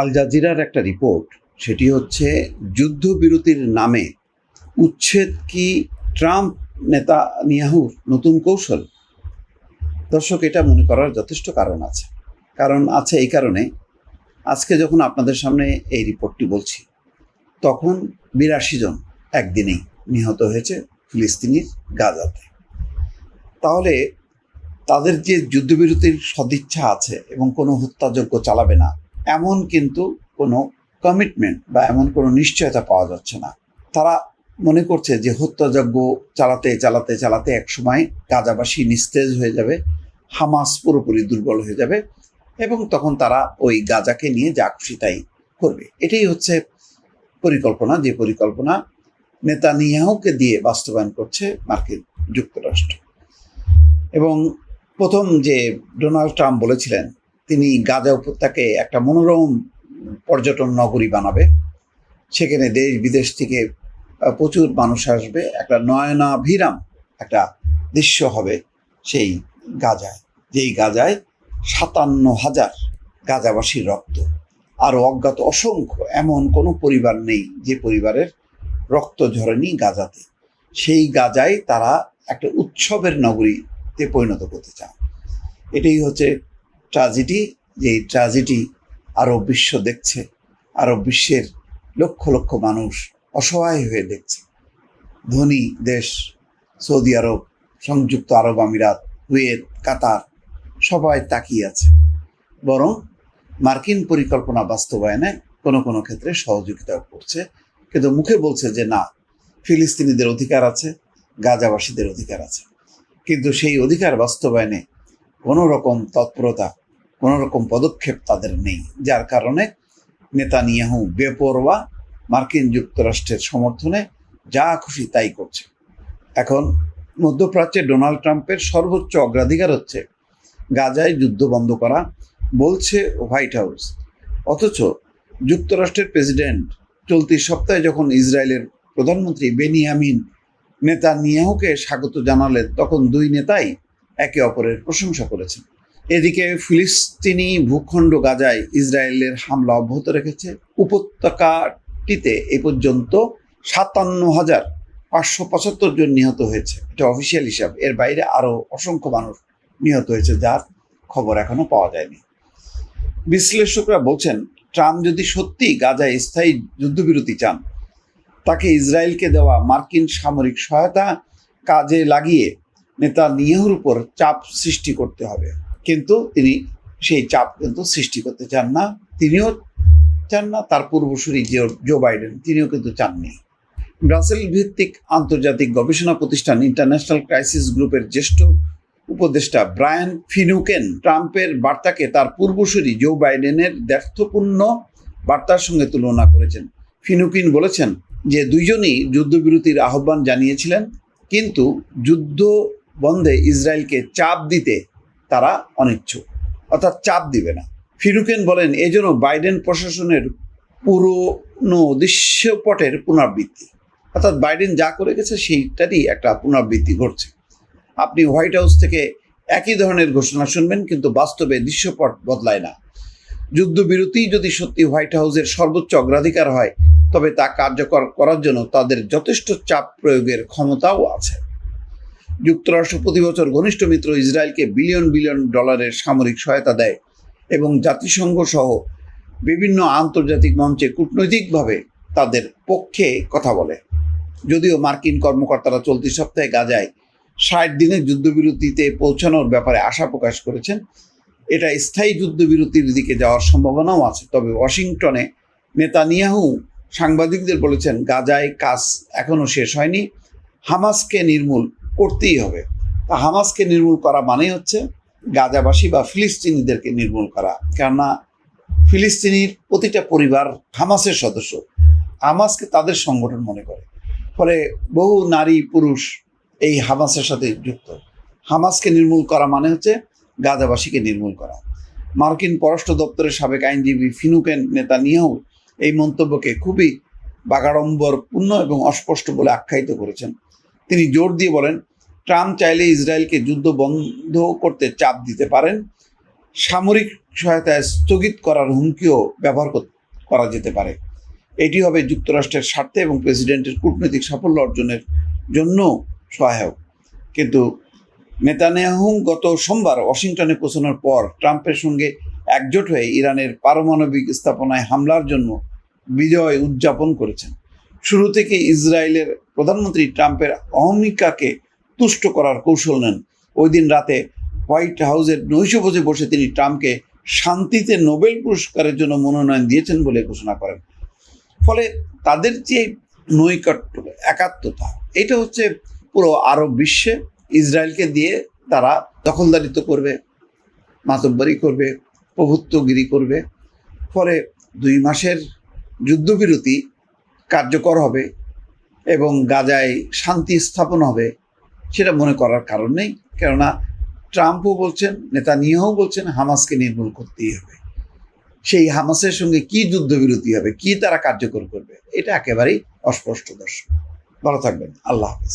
আল জাজিরার একটা রিপোর্ট, সেটি হচ্ছে যুদ্ধবিরতির নামে উচ্ছেদ কি ট্রাম্প নেতা নিয়াহুর নতুন কৌশল? দর্শক, এটা মনে করার যথেষ্ট কারণ আছে। কারণ আছে এই কারণে, আজকে যখন আপনাদের সামনে এই রিপোর্টটি বলছি, তখন বিরাশি জন একদিনেই নিহত হয়েছে ফিলিস্তিনির গাজাতে। তাহলে তাদের যে যুদ্ধবিরতির সদিচ্ছা আছে এবং কোনো হত্যাযজ্ঞ চালাবে না এমন কিন্তু কোনো কমিটমেন্ট বা এমন কোনো নিশ্চয়তা পাওয়া যাচ্ছে না। তারা মনে করছে যে হত্যাযজ্ঞ চালাতে চালাতে চালাতে একসময় গাজাবাসী নিস্তেজ হয়ে যাবে, হামাস পুরোপুরি দুর্বল হয়ে যাবে এবং তখন তারা ওই গাজাকে নিয়ে যা খুশি তাই করবে। এটাই হচ্ছে পরিকল্পনা। যে পরিকল্পনা নেতানিয়াহুকে দিয়ে বাস্তবায়ন করছে মার্কিন যুক্তরাষ্ট্র। এবং প্রথম যে ডোনাল্ড ট্রাম্প বলেছিলেন তিনি গাজা উপত্যকে একটা মনোরম পর্যটন নগরী বানাবে। সেখানে দেশ বিদেশ থেকে প্রচুর মানুষ আসবে। একটা নয়নাভিরাম একটা দৃশ্য হবে সেই গাজায়। যেই গাজায় সাতান্ন হাজার গাজাবাসীর রক্ত। আরও অজ্ঞাত অসংখ্য, এমন কোনো পরিবার নেই যে পরিবারের রক্ত ঝরেনি গাজাতে। সেই গাজায় তারা একটা উৎসবের নগরীতে পরিণত করতে চান এটাই হচ্ছে ট্রাজেডি যে ট্রাজেডি আরব বিশ্ব দেখছে আরব বিশ্বের লক্ষ লক্ষ মানুষ অসহায় হয়ে দেখছে। ধনী দেশ, সৌদি আরব, সংযুক্ত আরব আমিরাত, কুয়েত, কাতার, সবাই তাকিয়ে আছে। বরং মার্কিন পরিকল্পনা বাস্তবায়নে কোনো কোনো ক্ষেত্রে সহযোগিতা করছে। কিন্তু মুখে বলছে যে না, ফিলিস্তিনিদের অধিকার আছে, গাজাবাসীদের অধিকার আছে। কিন্তু সেই অধিকার বাস্তবায়নে কোনো রকম তৎপরতা কোনো রকম পদক্ষেপ তাদের নেই। যার কারণে নেতানিয়াহু বেপরোয়া মার্কিন যুক্তরাষ্ট্রের সমর্থনে যা খুশি তাই করছে। এখন মধ্যপ্রাচ্যে ডোনাল্ড ট্রাম্পের সর্বোচ্চ অগ্রাধিকার হচ্ছে গাজায় যুদ্ধ বন্ধ করা, বলছে হোয়াইট হাউস। অথচ যুক্তরাষ্ট্রের প্রেসিডেন্ট চলতি সপ্তাহে যখন ইসরায়েলের প্রধানমন্ত্রী বেনিয়ামিন নেতানিয়াহুকে স্বাগত জানালেন, তখন দুই নেতাই একে অপরের প্রশংসা করেছেন। এদিকে ফিলিস্তিনি ভূখণ্ড গাজায় ইসরায়েলের হামলা অব্যাহত রেখেছে। উপত্যকাটিতে এ পর্যন্ত সাতান্ন হাজার পাঁচশো পঁচাত্তর জন নিহত হয়েছে। এটা অফিসিয়াল হিসাব। এর বাইরে আরও অসংখ্য মানুষ নিহত হয়েছে, যার খবর এখনও পাওয়া যায়নি। বিশ্লেষকরা বলছেন, ট্রাম্প যদি সত্যি গাজায় স্থায়ী যুদ্ধবিরতি চান, তাকে ইসরায়েলকে দেওয়া মার্কিন সামরিক সহায়তা কাজে লাগিয়ে নেতা নিয়াহুর উপর চাপ সৃষ্টি করতে হবে। কিন্তু তিনি সেই চাপ কিন্তু সৃষ্টি করতে চান না। তিনিও চান না, তার পূর্বসূরি জো বাইডেন তিনিও কিন্তু চাননি। ব্রাসেল ভিত্তিক আন্তর্জাতিক গবেষণা প্রতিষ্ঠান ইন্টারন্যাশনাল ক্রাইসিস গ্রুপের জ্যেষ্ঠ উপদেষ্টা ব্রায়ান ফিনুকেন ট্রাম্পের বার্তাকে তার পূর্বসূরি জো বাইডেনের দ্ব্যর্থপূর্ণ বার্তার সঙ্গে তুলনা করেছেন। ফিনুকিন বলেছেন যে দুইজনই যুদ্ধবিরতির আহ্বান জানিয়েছিলেন, কিন্তু যুদ্ধ বন্ধে ইসরায়েলকে চাপ দিতে তারা অনিচ্ছুক। অর্থাৎ চাপ দিবে না। ফিরুকেন বলেন এজন্য বাইডেন প্রশাসনের পুরনো দৃশ্যপটের পুনরাবৃত্তি। অর্থাৎ বাইডেন যা করে গেছে, সেইটারই একটা পুনরাবৃত্তি ঘটছে। আপনি হোয়াইট হাউস থেকে একই ধরনের ঘোষণা শুনবেন, কিন্তু বাস্তবে দৃশ্যপট বদলায় না। যুদ্ধবিরতি যদি সত্যি হোয়াইট হাউসের সর্বোচ্চ অগ্রাধিকার হয়, তবে তা কার্যকর করার জন্য তাদের যথেষ্ট চাপ প্রয়োগের ক্ষমতাও আছে। যুক্তরাষ্ট্র প্রতি বছর ঘনিষ্ঠ মিত্র ইসরায়েলকে বিলিয়ন বিলিয়ন ডলারের সামরিক সহায়তা দেয় এবং জাতিসংঘ সহ বিভিন্ন আন্তর্জাতিক মঞ্চে কূটনৈতিকভাবে তাদের পক্ষে কথা বলে। যদিও মার্কিন কর্মকর্তারা চলতি সপ্তাহে গাজায় ষাট দিনের যুদ্ধবিরতিতে পৌঁছানোর ব্যাপারে আশা প্রকাশ করেছেন। এটা স্থায়ী যুদ্ধবিরতির দিকে যাওয়ার সম্ভাবনাও আছে। তবে ওয়াশিংটনে নেতানিয়াহু সাংবাদিকদের বলেছেন, গাজায় কাজ এখনও শেষ হয়নি। হামাসকে নির্মূল করতেই হবে। তা হামাসকে নির্মূল করা মানে হচ্ছে গাজাবাসী বা ফিলিস্তিনিদেরকে নির্মূল করা। কেননা ফিলিস্তিনির প্রতিটা পরিবার হামাসের সদস্য। হামাসকে তাদের সংগঠন মনে করে। ফলে বহু নারী, পুরুষ এই হামাসের সাথে যুক্ত। হামাসকে নির্মূল করা মানে হচ্ছে গাজাবাসীকে নির্মূল করা। মার্কিন পররাষ্ট্র দপ্তরের সাবেক আইনজীবী ফিনুকেন নেতা নিয়েও এই মন্তব্যকে খুবই বাগাড়ম্বরপূর্ণ এবং অস্পষ্ট বলে আখ্যায়িত করেছেন। তিনি জোর দিয়ে বলেন, ট্রাম্প চাইলে ইসরায়েলকে যুদ্ধ বন্ধ করতে চাপ দিতে পারেন, সামরিক সহায়তায় স্থগিত করার হুমকিও ব্যবহার করা যেতে পারে। এটি হবে যুক্তরাষ্ট্রের স্বার্থে এবং প্রেসিডেন্টের কূটনৈতিক সাফল্য অর্জনের জন্য সহায়ক। কিন্তু নেতানিয়াহু গত সোমবার ওয়াশিংটনে পৌঁছানোর পর ট্রাম্পের সঙ্গে একজোট হয়ে ইরানের পারমাণবিক স্থাপনায় হামলার জন্য বিজয় উদযাপন করেছেন। শুরু থেকে ইসরায়েলের প্রধানমন্ত্রী ট্রাম্পের অহমিকাকে তুষ্ট করার কৌশল নেন। ওই দিন রাতে হোয়াইট হাউসের নৈশভোজে বসে তিনি ট্রাম্পকে শান্তিতে নোবেল পুরস্কারের জন্য মনোনয়ন দিয়েছেন বলে ঘোষণা করেন। ফলে তাদের যে নৈকট্য, একাত্মতা, এটা হচ্ছে পুরো আরব বিশ্বে। ইসরায়েলকে দিয়ে তারা দখলদারিত্ব করবে, মাতব্বরি করবে, প্রভুত্বগিরি করবে। ফলে দুই মাসের যুদ্ধবিরতি কার্যকর হবে এবং গাজায় শান্তি স্থাপন হবে সেটা মনে করার কারণ নেই। কেননা ট্রাম্পও বলছেন নেতা নিয়েও বলছেন, হামাসকে নির্মূল করতেই হবে। সেই হামাসের সঙ্গে কি যুদ্ধবিরতি হবে, কি তারা কার্যকর করবে, এটা একেবারেই অস্পষ্ট দর্শক। ভালো থাকবেন। আল্লাহ হাফেজ।